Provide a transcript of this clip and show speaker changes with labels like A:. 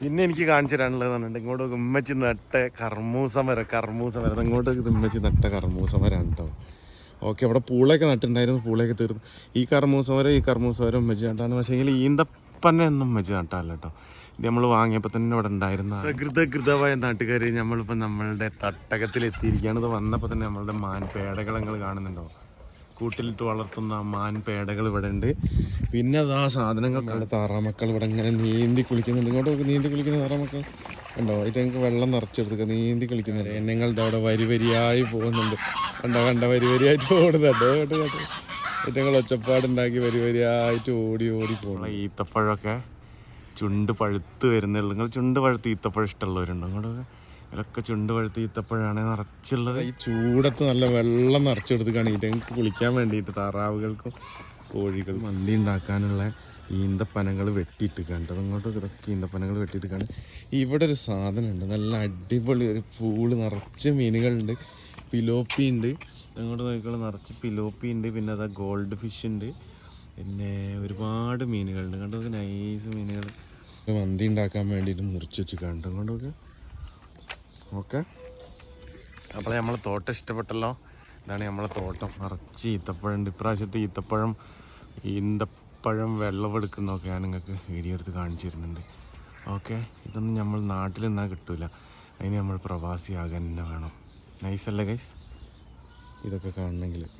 A: പിന്നെ എനിക്ക് കാണിച്ചു ഇങ്ങോട്ട് ഉമ്മച്ചി നട്ട കർമ്മൂസ മരം ഇങ്ങോട്ട് ഉമ്മച്ചി നട്ട കർമ്മൂസ മരമാണ് കേട്ടോ ഓക്കെ അവിടെ പൂളയൊക്കെ നട്ടുണ്ടായിരുന്നു പൂളയൊക്കെ തീർന്നു. ഈ കർമ്മൂസ മരം ഈ കർമ്മൂസ മരം ഉമ്മച്ചി നട്ടാണ്. പക്ഷേ ഈന്തപ്പന്നെ ഒന്നും ഉമ്മച്ചി നട്ടാല്ല കേട്ടോ ഇത് നമ്മൾ വാങ്ങിയപ്പോൾ തന്നെ ഇവിടെ ഉണ്ടായിരുന്ന സകൃതകൃതമായ നാട്ടുകാർ നമ്മളിപ്പോൾ നമ്മളുടെ തട്ടകത്തിൽ എത്തിയിരിക്കുകയാണ് ഇത് വന്നപ്പോൾ തന്നെ നമ്മളുടെ മാൻ പേടകളങ്ങൾ കാണുന്നുണ്ടോ? കൂട്ടിലിട്ട് വളർത്തുന്ന മാൻ പേടകൾ ഇവിടെ ഉണ്ട് പിന്നെ അത് ആ സാധനങ്ങൾ നല്ല താറാമക്കൾ ഇവിടെ ഇങ്ങനെ നീന്തി കുളിക്കുന്നുണ്ട്. ഇങ്ങോട്ട് നീന്തി കുളിക്കുന്ന താറാമക്കൾ. ഉണ്ടോ ഇത് ഞങ്ങൾക്ക് വെള്ളം നിറച്ചെടുക്കുക നീന്തി കളിക്കുന്നുണ്ട്. എന്നെങ്ങളുടെ അവിടെ വരി വരിയായി പോകുന്നുണ്ട്. കണ്ടോ? കണ്ട? വരി വരിയായിട്ട് ഓടുന്നുണ്ട്. കേട്ടോ കേട്ടോ ഏറ്റങ്ങൾ ഒച്ചപ്പാടുണ്ടാക്കി വരി വരിയായിട്ട് ഓടി ഓടി പോകണം ഈത്തപ്പഴമൊക്കെ ചുണ്ട് പഴുത്ത് വരുന്നുള്ളൂ. നിങ്ങൾ ചുണ്ട് പഴുത്ത് ഈത്തപ്പഴം ഇഷ്ടമുള്ളവരുണ്ടോ? അങ്ങോട്ട് ഇതൊക്കെ ചുണ്ട് പഴുത്ത് ഈത്തപ്പഴമാണ് നിറച്ചുള്ളത്. ഈ ചൂടത്ത് നല്ല വെള്ളം നിറച്ചെടുത്തിക്കാണ് ഇതങ്ങൾക്ക് കുളിക്കാൻ വേണ്ടിയിട്ട് താറാവുകൾക്കും കോഴികൾക്കും മന്തി ഉണ്ടാക്കാനുള്ള ഈന്തപ്പനകൾ വെട്ടിയിട്ട് കണ്ടത് അങ്ങോട്ട് ഇതൊക്കെ ഈന്തപ്പനകൾ വെട്ടിയിട്ട് കാണും ഇവിടെ ഒരു സാധനമുണ്ട്. നല്ല അടിപൊളി ഒരു പൂൾ നിറച്ച് മീനുകളുണ്ട്. പിലോപ്പി ഉണ്ട്. അങ്ങോട്ട് നോക്കിക്കോളൂ. നിറച്ച് പിലോപ്പി ഉണ്ട്. പിന്നെ അതാ ഗോൾഡ് ഫിഷ് ഉണ്ട്. പിന്നെ ഒരുപാട് മീനുകളുണ്ട്. കണ്ടോ? നൈസ് മീനുകൾ. മന്തി ഉണ്ടാക്കാൻ വേണ്ടിയിട്ട് മുറിച്ച് വെച്ച് കണ്ടോ കൊണ്ടൊക്കെ ഓക്കെ അപ്പോൾ നമ്മളെ തോട്ടം ഇഷ്ടപ്പെട്ടല്ലോ. ഇതാണ് നമ്മളെ തോട്ടം. നിറച്ച് ഈത്തപ്പഴമുണ്ട്. ഇപ്രാവശ്യത്തെ ഈത്തപ്പഴം ഈന്തപ്പഴം വെള്ളമെടുക്കുന്നതൊക്കെ ഞാൻ നിങ്ങൾക്ക് വീഡിയോ എടുത്ത് കാണിച്ചു തരുന്നുണ്ട്. ഓക്കെ? ഇതൊന്നും നമ്മൾ നാട്ടിൽ നിന്നാൽ കിട്ടില്ല അതിന് നമ്മൾ പ്രവാസിയാകാൻ തന്നെ വേണം. നൈസല്ലേ ഗൈസ് ഇതൊക്കെ കാണണമെങ്കിൽ.